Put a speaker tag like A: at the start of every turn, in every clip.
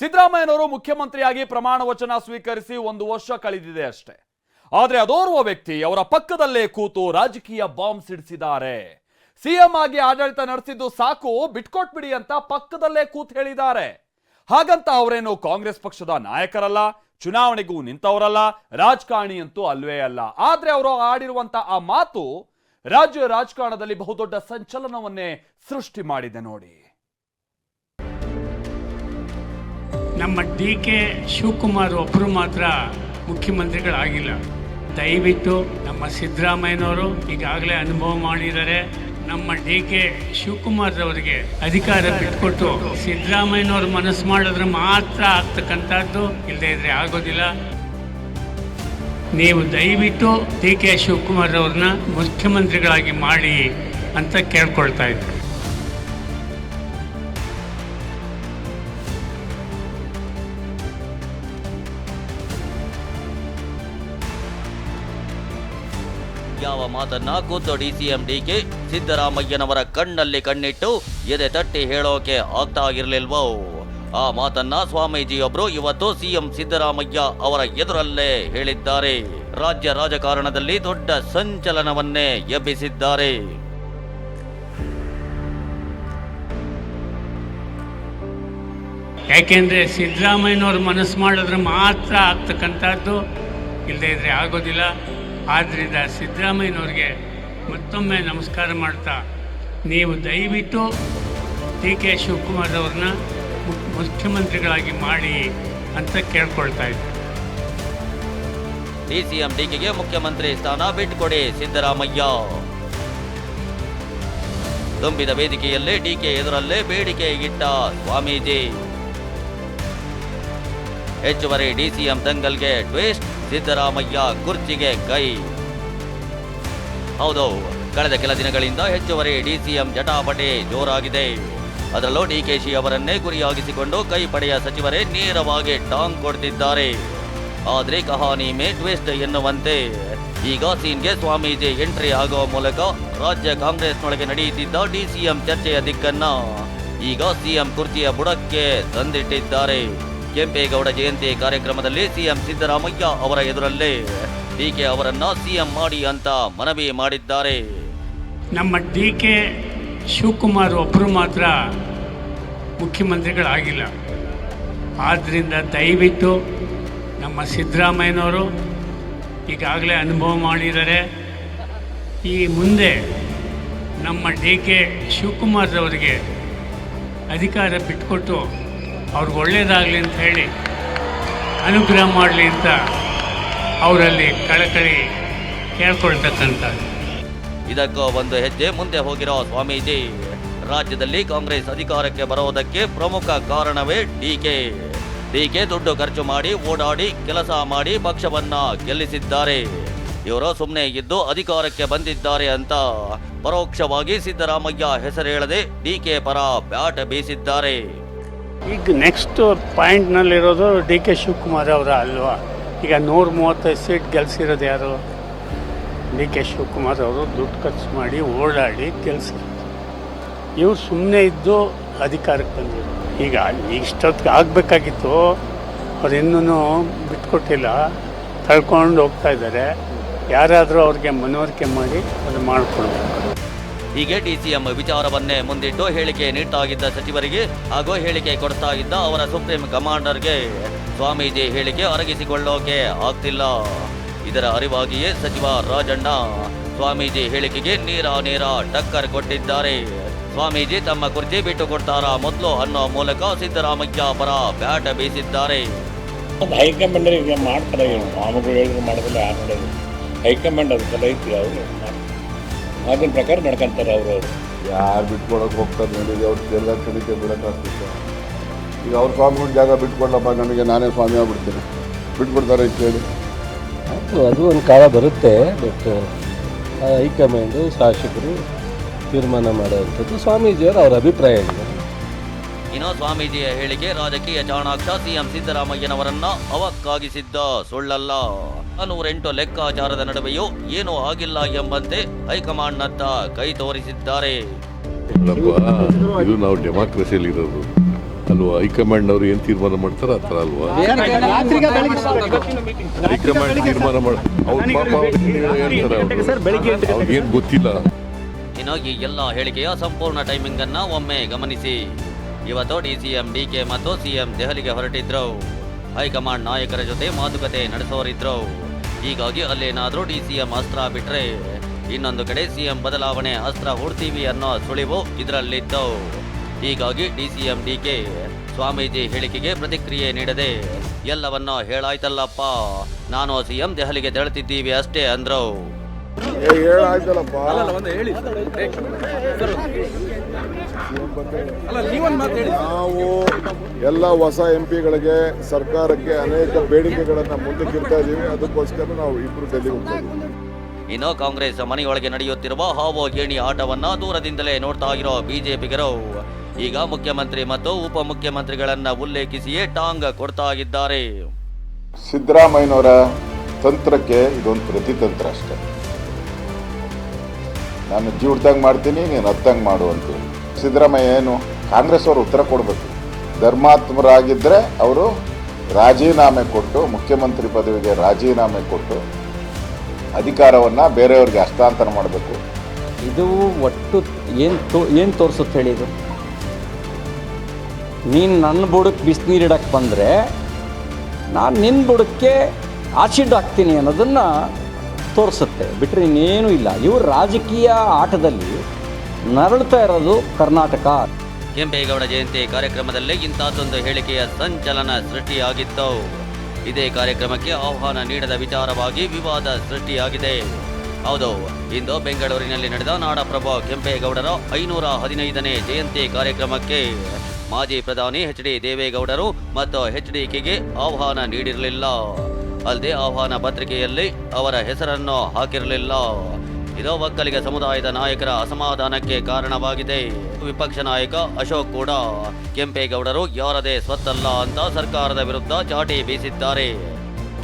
A: ಸಿದ್ದರಾಮಯ್ಯನವರು ಮುಖ್ಯಮಂತ್ರಿಯಾಗಿ ಪ್ರಮಾಣ ವಚನ ಸ್ವೀಕರಿಸಿ ಒಂದು ವರ್ಷ ಕಳೆದಿದೆ ಅಷ್ಟೇ. ಆದರೆ ಅದೋರ್ವ ವ್ಯಕ್ತಿ ಅವರ ಪಕ್ಕದಲ್ಲೇ ಕೂತು ರಾಜಕೀಯ ಬಾಂಬ್ ಸಿಡಿಸಿದ್ದಾರೆ ಸಿಎಂ ಆಗಿ ಆಡಳಿತ ನಡೆಸಿದ್ದು ಸಾಕು ಬಿಟ್ಕೊಟ್ಬಿಡಿ ಅಂತ ಪಕ್ಕದಲ್ಲೇ ಕೂತ್ ಹೇಳಿದ್ದಾರೆ. ಹಾಗಂತ ಅವರೇನು ಕಾಂಗ್ರೆಸ್ ಪಕ್ಷದ ನಾಯಕರಲ್ಲ, ಚುನಾವಣೆಗೂ ನಿಂತವರಲ್ಲ, ರಾಜಕಾರಣಿ ಅಂತೂ ಅಲ್ವೇ ಅಲ್ಲ. ಆದ್ರೆ ಅವರು ಆಡಿರುವಂತ ಆ ಮಾತು ರಾಜ್ಯ ರಾಜಕಾರಣದಲ್ಲಿ ಬಹುದೊಡ್ಡ ಸಂಚಲನವನ್ನೇ ಸೃಷ್ಟಿ ಮಾಡಿದೆ ನೋಡಿ.
B: ನಮ್ಮ ಡಿ ಕೆ ಶಿವಕುಮಾರ್ ಒಬ್ಬರು ಮಾತ್ರ ಮುಖ್ಯಮಂತ್ರಿಗಳಾಗಿಲ್ಲ. ದಯವಿಟ್ಟು ನಮ್ಮ ಸಿದ್ದರಾಮಯ್ಯನವರು ಈಗಾಗಲೇ ಅನುಭವ ಮಾಡಿದ್ದಾರೆ. ನಮ್ಮ ಡಿ ಕೆ ಶಿವಕುಮಾರ್ ಅವರಿಗೆ ಅಧಿಕಾರ ಬಿಟ್ಕೊಟ್ಟು ಸಿದ್ದರಾಮಯ್ಯನವ್ರು ಮನಸ್ಸು ಮಾಡಿದ್ರೆ ಮಾತ್ರ ಆಗ್ತಕ್ಕಂಥದ್ದು ಇಲ್ಲದೆ ಇದ್ರೆ ಆಗೋದಿಲ್ಲ. ನೀವು ದಯವಿಟ್ಟು ಡಿ ಕೆ ಶಿವಕುಮಾರ್ ಅವ್ರನ್ನ ಮುಖ್ಯಮಂತ್ರಿಗಳಾಗಿ ಮಾಡಿ ಅಂತ ಕೇಳ್ಕೊಳ್ತಾ ಇದ್ದೀನಿ
C: ಯಾವ ಮಾತನ್ನ ಖುದ್ದು ಡಿಸಿಎಂ ಡಿಕೆ ಸಿದ್ದರಾಮಯ್ಯನವರ ಕಣ್ಣಲ್ಲಿ ಕಣ್ಣಿಟ್ಟು ಎದೆ ತಟ್ಟಿ ಹೇಳೋಕೆ ಆಗ್ತಾ ಇರಲಿಲ್ವೋ? ಆ ಮಾತನ್ನ ಸ್ವಾಮೀಜಿಯೊಬ್ರು ಇವತ್ತು ಸಿಎಂ ಸಿದ್ದರಾಮಯ್ಯ ಅವರ ಎದುರಲ್ಲೇ ಹೇಳಿದ್ದಾರೆ. ರಾಜ್ಯ ರಾಜಕಾರಣದಲ್ಲಿ ದೊಡ್ಡ ಸಂಚಲನವನ್ನೇ ಎಬ್ಬಿಸಿದ್ದಾರೆ.
B: ಯಾಕೆಂದ್ರೆ ಸಿದ್ದರಾಮಯ್ಯನವ್ರು ಮನಸ್ಸು ಮಾಡಿದ್ರೆ ಮಾತ್ರ ಆಗ್ತಕ್ಕಂಥದ್ದು. ಇಲ್ಲದೇ ಇದ್ರೆ ಆಗೋದಿಲ್ಲ. ಆದ್ದರಿಂದ ಸಿದ್ದರಾಮಯ್ಯನವ್ರಿಗೆ ಮತ್ತೊಮ್ಮೆ ನಮಸ್ಕಾರ ಮಾಡ್ತಾ, ನೀವು ದಯವಿಟ್ಟು ಡಿ ಕೆ ಶಿವಕುಮಾರ್ ಅವ್ರನ್ನ ಮುಖ್ಯಮಂತ್ರಿಗಳಾಗಿ ಮಾಡಿ ಅಂತ ಕೇಳ್ಕೊಳ್ತಾ ಇದ್ದೀನಿ
C: ಡಿಸಿಎಂ ಡಿಕೆಗೆ ಮುಖ್ಯಮಂತ್ರಿ ಸ್ಥಾನ ಬಿಟ್ಟುಕೊಡಿ ಸಿದ್ದರಾಮಯ್ಯ. ತುಂಬಿದ ವೇದಿಕೆಯಲ್ಲೇ ಡಿಕೆ ಎದುರಲ್ಲೇ ಬೇಡಿಕೆ ಇಟ್ಟ ಸ್ವಾಮೀಜಿ. ಹೆಚ್ಚುವರಿ ಡಿಸಿಎಂ ದಂಗಲ್ಗೆ ಟ್ವಿಸ್ಟ್. ಸಿದ್ದರಾಮಯ್ಯ ಕುರ್ಚಿಗೆ ಕೈ. ಹೌದು, ಕಳೆದ ಕೆಲ ದಿನಗಳಿಂದ ಹೆಚ್ಚುವರಿ ಡಿಸಿಎಂ ಜಟಾಪಟಿ ಜೋರಾಗಿದೆ. ಅದರಲ್ಲೂ ಡಿಕೆಶಿ ಅವರನ್ನೇ ಗುರಿಯಾಗಿಸಿಕೊಂಡು ಕೈ ಪಡೆಯ ಸಚಿವರೇ ನೇರವಾಗಿ ಟಾಂಗ್ ಕೊಡ್ತಿದ್ದಾರೆ. ಆದ್ರೆ ಕಹಾನಿ ಮೇ ಟ್ವಿಸ್ಟ್ ಎನ್ನುವಂತೆ. ಈಗ ಸೀನ್ಗೆ ಸ್ವಾಮೀಜಿ ಎಂಟ್ರಿ ಆಗುವ ಮೂಲಕ ರಾಜ್ಯ ಕಾಂಗ್ರೆಸ್ನೊಳಗೆ ನಡೆಯುತ್ತಿದ್ದ ಡಿಸಿಎಂ ಚರ್ಚೆಯ ದಿಕ್ಕನ್ನ ಈಗ ಸಿಎಂ ಕುರ್ಚಿಯ ಬುಡಕ್ಕೆ ತಂದಿಟ್ಟಿದ್ದಾರೆ. ಕೆಂಪೇಗೌಡ ಜಯಂತಿ ಕಾರ್ಯಕ್ರಮದಲ್ಲಿ ಸಿಎಂ ಸಿದ್ದರಾಮಯ್ಯ ಅವರ ಎದುರಲ್ಲೇ ಡಿಕೆ ಅವರನ್ನ ಸಿಎಂ ಮಾಡಿ ಅಂತ ಮನವಿ ಮಾಡಿದ್ದಾರೆ.
B: ನಮ್ಮ ಡಿ ಕೆ ಶಿವಕುಮಾರ್ ಒಬ್ಬರು ಮಾತ್ರ ಮುಖ್ಯಮಂತ್ರಿಗಳಾಗಿಲ್ಲ. ಆದ್ದರಿಂದ ದಯವಿಟ್ಟು ನಮ್ಮ ಸಿದ್ದರಾಮಯ್ಯನವರು ಈಗಾಗಲೇ ಅನುಭವ ಮಾಡಿದ್ದಾರೆ. ಈ ಮುಂದೆ ನಮ್ಮ ಡಿ ಕೆ ಶಿವಕುಮಾರ್ ಅವರಿಗೆ ಅಧಿಕಾರ ಬಿಟ್ಕೊಟ್ಟು ಅವ್ರಿಗೆ ಒಳ್ಳೆಯದಾಗಲಿ ಅಂತ ಹೇಳಿ ಅನುಗ್ರಹ ಮಾಡಲಿ ಅಂತ ಅವರಲ್ಲಿ ಕಳಕಳಿ ಕೇಳ್ಕೊಳ್ತಕ್ಕಂಥದ್ದು.
C: ಇದಕ್ಕೂ ಒಂದು ಹೆಜ್ಜೆ ಮುಂದೆ ಹೋಗಿರೋ ಸ್ವಾಮೀಜಿ, ರಾಜ್ಯದಲ್ಲಿ ಕಾಂಗ್ರೆಸ್ ಅಧಿಕಾರಕ್ಕೆ ಬರೋದಕ್ಕೆ ಪ್ರಮುಖ ಕಾರಣವೇ ಡಿಕೆ ಡಿಕೆ ದುಡ್ಡು ಖರ್ಚು ಮಾಡಿ, ಓಡಾಡಿ, ಕೆಲಸ ಮಾಡಿ ಪಕ್ಷವನ್ನ ಗೆಲ್ಲಿಸಿದ್ದಾರೆ. ಇವರು ಸುಮ್ಮನೆ ಇದ್ದು ಅಧಿಕಾರಕ್ಕೆ ಬಂದಿದ್ದಾರೆ ಅಂತ ಪರೋಕ್ಷವಾಗಿ ಸಿದ್ದರಾಮಯ್ಯ ಹೆಸರೇಳದೆ ಡಿಕೆ ಪರ ಬ್ಯಾಟ್ ಬೀಸಿದ್ದಾರೆ.
B: ಈಗ ನೆಕ್ಸ್ಟ್ ಪಾಯಿಂಟ್ನಲ್ಲಿರೋದು ಡಿ ಕೆ ಶಿವಕುಮಾರ್ ಅವರ ಅಲ್ವಾ? ಈಗ ನೂರ ಮೂವತ್ತೈದು ಸೀಟ್ ಗೆಲ್ಸಿರೋದು ಯಾರು? ಡಿ ಕೆ ಶಿವಕುಮಾರ್ ಅವರು ದುಡ್ಡು ಖರ್ಚು ಮಾಡಿ ಓಡಾಡಿ ಗೆಲ್ಸಿರೋದು ಇವ್ರು ಸುಮ್ಮನೆ ಇದ್ದು ಅಧಿಕಾರಕ್ಕೆ ಬಂದಿದ್ರು. ಈಗ ಇಷ್ಟೊತ್ತಿಗೆ ಆಗಬೇಕಾಗಿತ್ತು. ಅವ್ರು ಇನ್ನೂ ಬಿಟ್ಕೊಟ್ಟಿಲ್ಲ. ತಳ್ಕೊಂಡು ಹೋಗ್ತಾ ಇದ್ದಾರೆ. ಯಾರಾದರೂ ಅವ್ರಿಗೆ ಮನವರಿಕೆ ಮಾಡಿ ಅದು ಮಾಡಿಕೊಡ್ಬೇಕು
C: ಹೀಗೆ ಡಿಸಿಎಂ ವಿಚಾರವನ್ನೇ ಮುಂದಿಟ್ಟು ಹೇಳಿಕೆ ನೀಡ್ತಾ ಇದ್ದ ಸಚಿವರಿಗೆ ಹಾಗೂ ಹೇಳಿಕೆ ಕೊಡ್ತಾ ಇದ್ದ ಅವರ ಸುಪ್ರೀಂ ಕಮಾಂಡರ್ಗೆ ಸ್ವಾಮೀಜಿ ಹೇಳಿಕೆ ಅರಗಿಸಿಕೊಳ್ಳೋಕೆ ಆಗ್ತಿಲ್ಲ. ಇದರ ಅರಿವಾಗಿಯೇ ಸಚಿವ ರಾಜಣ್ಣ ಸ್ವಾಮೀಜಿ ಹೇಳಿಕೆಗೆ ನೀರ ನೀರ ಟಕ್ಕರ್ ಕೊಟ್ಟಿದ್ದಾರೆ. ಸ್ವಾಮೀಜಿ ತಮ್ಮ ಕುರ್ಚಿ ಬಿಟ್ಟು ಕೊಡ್ತಾರಾ ಮೊದಲು ಅನ್ನೋ ಮೂಲಕ ಸಿದ್ದರಾಮಯ್ಯ ಪರ ಬ್ಯಾಟ ಬೀಸಿದ್ದಾರೆ.
D: ಹೈಕಮಾಂಡ್ ಮಾಡ್ತಾರೆ ಹೈಕಮಾಂಡ್ ಅದಕ್ಕೆಲ್ಲ ಐತಿ ಅವರು ಅದನ್ನ ಪ್ರಕಾರ ನಡ್ಕೊಂತಾರೆ ಅವರು ಅವರು.
E: ಯಾರು ಬಿಟ್ಕೊಡೋಕೆ ಹೋಗ್ತಾರೆ ನೋಡಿದ್ರೆ ಅವ್ರು ಎಲ್ಲ ಕಡಿಕೆ ಬಿಡೋಕ್ಕಾಗ್ತಿತ್ತು ಈಗ ಅವ್ರು ಸ್ವಾಮಿಗಳ ಜಾಗ ಬಿಟ್ಕೊಡಪ್ಪ ನನಗೆ ನಾನೇ ಸ್ವಾಮಿ ಆಗ್ಬಿಡ್ತೀನಿ. ಬಿಟ್ಬಿಡ್ತಾರೆ ಕೇಳಿ ಹೇಳಿ.
F: ಅದು ಅದು ಒಂದು ಕಾಲ ಬರುತ್ತೆ ಬಟ್ ಹೈಕಮಾಂಡು ಶಾಸಕರು ತೀರ್ಮಾನ ಮಾಡೋವಂಥದ್ದು ಸ್ವಾಮೀಜಿಯವರು ಅವರ ಅಭಿಪ್ರಾಯ ಇದೆ
C: ಇನ್ನು ಸ್ವಾಮೀಜಿಯ ಹೇಳಿಕೆ ರಾಜಕೀಯ ಚಾಣಾಕ್ಷ ಸಿಎಂ ಸಿದ್ದರಾಮಯ್ಯನವರನ್ನ ಅವಕ್ಕಾಗಿಸಿದ್ದ ಸುಳ್ಳಲ್ಲ. ನೂರೆಂಟು ಲೆಕ್ಕಾಚಾರದ ನಡುವೆಯೂ ಏನೂ ಆಗಿಲ್ಲ ಎಂಬಂತೆ ಹೈಕಮಾಂಡ್ನತ್ತ ಕೈ ತೋರಿಸಿದ್ದಾರೆ
E: ಇಲ್ಲಪ್ಪ ಇದು ನಾವು ಡೆಮಾಕ್ರಸಿಯಲ್ಲಿ ಇರೋದು
G: ಅಲ್ವಾ ಹೈಕಮಾಂಡ್ ಅವರು ಏನು ತೀರ್ಮಾನ ಮಾಡ್ತಾರೆ ಆ ಥರ ಅಲ್ವಾ ಹೈಕಮಾಂಡ್ ತೀರ್ಮಾನ ಮಾಡ ಅವ್ರ ಪಾಪ ಹೇಳ್ತಾರೆ ಅವರು ಅವ್ರಿಗೇನು ಗೊತ್ತಿಲ್ಲ
C: ಇನ್ನು ಈ ಎಲ್ಲ ಹೇಳಿಕೆಯ ಸಂಪೂರ್ಣ ಟೈಮಿಂಗ್ ಅನ್ನ ಒಮ್ಮೆ ಗಮನಿಸಿ ಇವತ್ತು ಡಿಸಿಎಂ ಡಿಕೆ ಮತ್ತು ಸಿಎಂ ದೆಹಲಿಗೆ ಹೊರಟಿದ್ರು ಹೈಕಮಾಂಡ್ ನಾಯಕರ ಜೊತೆ ಮಾತುಕತೆ ನಡೆಸೋರಿದ್ರು ಹೀಗಾಗಿ ಅಲ್ಲೇನಾದರೂ ಡಿ ಸಿಎಂ ಅಸ್ತ್ರ ಬಿಟ್ರೆ ಇನ್ನೊಂದು ಕಡೆ ಸಿಎಂ ಬದಲಾವಣೆ ಅಸ್ತ್ರ ಹೊಡ್ತೀವಿ ಅನ್ನೋ ಸುಳಿವು ಇದರಲ್ಲಿತ್ತು ಹೀಗಾಗಿ D CM D K Swamiji ಹೇಳಿಕೆಗೆ ಪ್ರತಿಕ್ರಿಯೆ ನೀಡದೆ ಎಲ್ಲವನ್ನ ಹೇಳಾಯ್ತಲ್ಲಪ್ಪ ನಾನು ಸಿಎಂ ದೆಹಲಿಗೆ ತೆರಳುತ್ತಿದ್ದೀವಿ ಅಷ್ಟೇ ಅಂದ್ರು
E: ನಾವು ಎಲ್ಲ ಹೊಸ ಎಂ ಪಿಗಳಿಗೆ ಸರ್ಕಾರಕ್ಕೆ ಅನೇಕ ಬೇಡಿಕೆಗಳನ್ನು ಮುಂದಕ್ಕಿಡ್ತಾ ಇದ್ದೀವಿ ಅದಕ್ಕೋಸ್ಕರ ನಾವು ಇಬ್ಬರು ಡೆಲ್ಲಿ ಹೋಗ್ತಾ
C: ಇನ್ನು ಕಾಂಗ್ರೆಸ್ ಮನೆಯೊಳಗೆ ನಡೆಯುತ್ತಿರುವ ಹಾವು ಗೇಣಿ ಆಟವನ್ನ ದೂರದಿಂದಲೇ ನೋಡ್ತಾ ಇರೋ ಬಿಜೆಪಿಗರು ಈಗ ಮುಖ್ಯಮಂತ್ರಿ ಮತ್ತು ಉಪಮುಖ್ಯಮಂತ್ರಿಗಳನ್ನ ಉಲ್ಲೇಖಿಸಿಯೇ ಟಾಂಗ್ ಕೊಡ್ತಾ ಇದ್ದಾರೆ.
H: ಸಿದ್ದರಾಮಯ್ಯನವರ ತಂತ್ರಕ್ಕೆ ಇದೊಂದು ಪ್ರತಿತಂತ್ರ ಅಷ್ಟೆ. ನಾನು ಜೀವಡ್ದಂಗೆ ಮಾಡ್ತೀನಿ ನೀನು ಹತ್ತಂಗೆ ಮಾಡು ಅಂತೀನಿ ಸಿದ್ದರಾಮಯ್ಯ ಏನು ಕಾಂಗ್ರೆಸ್ ಅವರು ಉತ್ತರ ಕೊಡಬೇಕು. ಧರ್ಮಾತ್ಮರಾಗಿದ್ದರೆ ಅವರು ರಾಜೀನಾಮೆ ಕೊಟ್ಟು, ಮುಖ್ಯಮಂತ್ರಿ ಪದವಿಗೆ ರಾಜೀನಾಮೆ ಕೊಟ್ಟು ಅಧಿಕಾರವನ್ನು ಬೇರೆಯವ್ರಿಗೆ ಹಸ್ತಾಂತರ ಮಾಡಬೇಕು.
I: ಇದು ಒಟ್ಟು ಏನು ತೋ, ಏನು ತೋರಿಸುತ್ತೆ ಹೇಳಿ ಇದು? ನೀನು ನನ್ನ ಬುಡಕ್ಕೆ ಬಿಸಿನೀರಿಡಕ್ಕೆ ಬಂದರೆ ನಾನು ನಿನ್ನ ಬುಡಕ್ಕೆ ಆಸಿಡ್ ಹಾಕ್ತೀನಿ ಅನ್ನೋದನ್ನು ತೋರಿಸುತ್ತೆ. ಬಿಟ್ಟರೆ ಇನ್ನೇನೂ ಇಲ್ಲ. ಇವರು ರಾಜಕೀಯ ಆಟದಲ್ಲಿ ನರಳ್ತಾ ಇರೋದು ಕರ್ನಾಟಕ.
C: ಕೆಂಪೇಗೌಡ ಜಯಂತಿ ಕಾರ್ಯಕ್ರಮದಲ್ಲಿ ಇಂಥದ್ದೊಂದು ಹೇಳಿಕೆಯ ಸಂಚಲನ ಸೃಷ್ಟಿಯಾಗಿತ್ತು. ಇದೇ ಕಾರ್ಯಕ್ರಮಕ್ಕೆ ಆಹ್ವಾನ ನೀಡದ ವಿಚಾರವಾಗಿ ವಿವಾದ ಸೃಷ್ಟಿಯಾಗಿದೆ. ಹೌದು, ಇಂದು ಬೆಂಗಳೂರಿನಲ್ಲಿ ನಡೆದ ನಾಡಪ್ರಭು ಕೆಂಪೇಗೌಡರ ಐನೂರ ಹದಿನೈದನೇ ಜಯಂತಿ ಕಾರ್ಯಕ್ರಮಕ್ಕೆ ಮಾಜಿ ಪ್ರಧಾನಿ ಎಚ್ ಡಿ ದೇವೇಗೌಡರು ಮತ್ತು ಎಚ್ ಡಿಕೆಗೆ ಆಹ್ವಾನ ನೀಡಿರಲಿಲ್ಲ. ಅಲ್ಲದೆ ಆಹ್ವಾನ ಪತ್ರಿಕೆಯಲ್ಲಿ ಅವರ ಹೆಸರನ್ನು ಹಾಕಿರಲಿಲ್ಲ. ಇದು ಒಕ್ಕಲಿಗ ಸಮುದಾಯದ ನಾಯಕರ ಅಸಮಾಧಾನಕ್ಕೆ ಕಾರಣವಾಗಿದೆ. ವಿಪಕ್ಷ ನಾಯಕ ಅಶೋಕ್ ಕೂಡ ಕೆಂಪೇಗೌಡರು ಯಾರದೇ ಸ್ವತ್ತಲ್ಲ ಅಂತ ಸರ್ಕಾರದ ವಿರುದ್ಧ ಚಾಟಿ ಬೀಸಿದ್ದಾರೆ.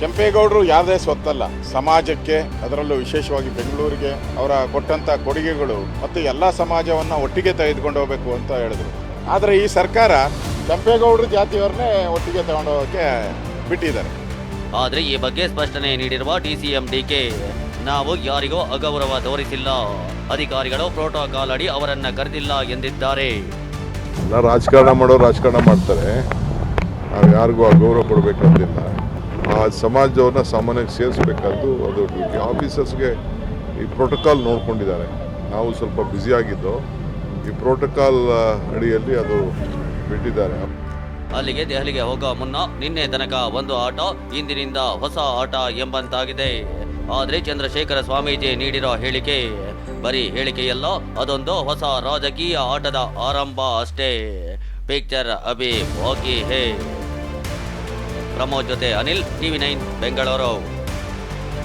H: ಕೆಂಪೇಗೌಡರು ಯಾವುದೇ ಸ್ವತ್ತಲ್ಲ. ಸಮಾಜಕ್ಕೆ ಅದರಲ್ಲೂ ವಿಶೇಷವಾಗಿ ಬೆಂಗಳೂರಿಗೆ ಅವರ ಕೊಟ್ಟಂಥ ಕೊಡುಗೆಗಳು ಮತ್ತು ಎಲ್ಲ ಸಮಾಜವನ್ನು ಒಟ್ಟಿಗೆ ತೆಗೆದುಕೊಂಡು ಹೋಗಬೇಕು ಅಂತ ಹೇಳಿದ್ರು. ಆದರೆ ಈ ಸರ್ಕಾರ ಕೆಂಪೇಗೌಡರ ಜಾತಿಯವರನ್ನೇ ಒಟ್ಟಿಗೆ ತಗೊಂಡು ಹೋಗೋಕ್ಕೆ ಬಿಟ್ಟಿದ್ದಾರೆ.
C: ಆದರೆ ಈ ಬಗ್ಗೆ ಸ್ಪಷ್ಟನೆ ನೀಡಿರುವ ಡಿಸಿಎಂ ಡಿಕೆ ನಾವು ಯಾರಿಗೂ ಅಗೌರವ ತೋರಿಸಿಲ್ಲ. ಅಧಿಕಾರಿಗಳು ಪ್ರೋಟೋಕಾಲ್ ಅಡಿ ಅವರನ್ನ ಕರೆದಿಲ್ಲ ಎಂದಿದ್ದಾರೆ.
G: ಎಲ್ಲ ರಾಜಕಾರಣ ಮಾಡೋರು ರಾಜಕಾರಣ ಮಾಡ್ತಾರೆ. ನಾವು ಯಾರಿಗೂ ಅಗೌರವ ಕೊಡಬೇಕಂತಿಲ್ಲ. ಆ ಸಮಾಜವನ್ನು ಸಾಮಾನ್ಯಕ್ಕೆ ಸೇರಿಸ್ಬೇಕಾದ್ದು ಅದು ಡ್ಯೂಟಿ ಆಫೀಸರ್ಸ್ಗೆ ಈ ಪ್ರೋಟೋಕಾಲ್ ನೋಡ್ಕೊಂಡಿದ್ದಾರೆ. ನಾವು ಸ್ವಲ್ಪ ಬ್ಯುಸಿ ಆಗಿದ್ದು ಈ ಪ್ರೋಟೋಕಾಲ್ ಅಡಿಯಲ್ಲಿ ಅದು ಬಿಟ್ಟಿದ್ದಾರೆ.
C: ಅಲ್ಲಿಗೆ ದೆಹಲಿಗೆ ಹೋಗುವ ಮುನ್ನ ನಿನ್ನೆ ತನಕ ಒಂದು ಆಟ, ಇಂದಿನಿಂದ ಹೊಸ ಆಟ ಎಂಬಂತಾಗಿದೆ. ಆದರೆ ಚಂದ್ರಶೇಖರ ಸ್ವಾಮೀಜಿ ನೀಡಿರೋ ಹೇಳಿಕೆ, ಬರೀ ಹೇಳಿಕೆಯಲ್ಲ, ಅದೊಂದು ಹೊಸ ರಾಜಕೀಯ ಆಟದ ಆರಂಭ ಅಷ್ಟೇ. ಪಿಕ್ಚರ್ ಅಭಿ ಹೋಗಿ ಹೇ. ಪ್ರಮೋದ್ ಜೊತೆ ಅನಿಲ್, ಟಿವಿ ನೈನ್, ಬೆಂಗಳೂರು.